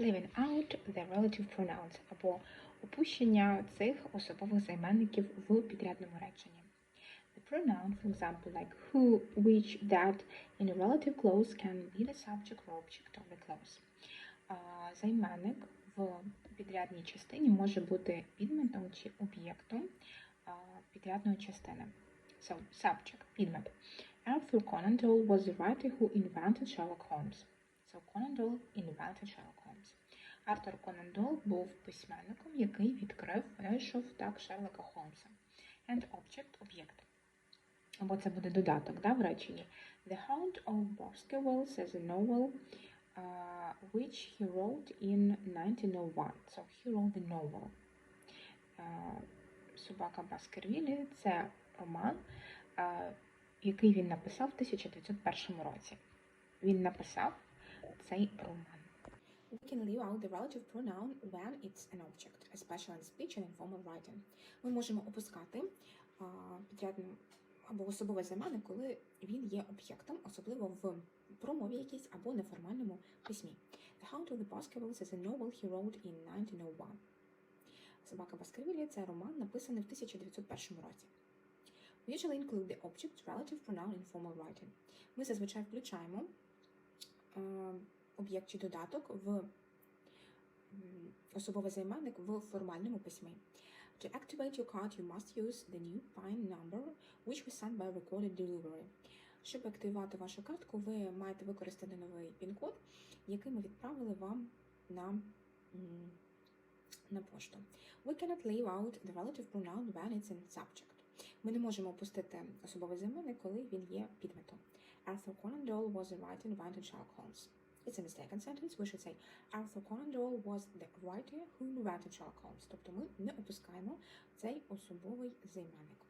leaving out the relative pronouns або опущення цих особових займенників в підрядному реченні. The pronoun, for example, like who, which, that in a relative clause can be the subject or object of the clause. Займенник в підрядній частині може бути підметом чи об'єктом підрядної частини. So, subject, підмет. Arthur Conan Doyle was the writer who invented Sherlock Holmes. So, Conan Doyle invented Sherlock Holmes. Артур Конан Дойл був письменником, який відкрив, винайшов так Шерлока Холмса. And object – об'єкт. Або це буде додаток да, в реченні. The Hound of Baskervilles is a novel uh, which he wrote in 1901. So he wrote the novel. Uh, Собака Баскервілі – це роман, uh, який він написав в 1901 році. Він написав цей роман. We can leave out the relative pronoun when it's an object, especially in speech and informal writing. Ми можемо опускати підрядну або особове займенник, коли він є об'єктом, особливо в промові якійсь або неформальному письмі. The Hound of the Baskervilles is a novel he wrote in 1901. Собака Баскервілі – це роман, написаний в 1901 році. We usually include the object relative pronoun in formal writing. Ми зазвичай включаємо е, об'єкт чи додаток в особовий займенник в формальному письмі. To activate your card, you must use the new PIN number, which we send by recorded delivery. Щоб активувати вашу картку, ви маєте використати новий пін-код, який ми відправили вам на, на пошту. We cannot leave out the relative pronoun when it's in subject. Ми не можемо опустити особовий займенник, коли він є підметом. Arthur Conan Doyle was the writer invented Sherlock Holmes. It's a mistaken sentence. We should say Arthur Conan Doyle was the writer who invented Sherlock Holmes. Тобто ми не опускаємо цей особовий займенник.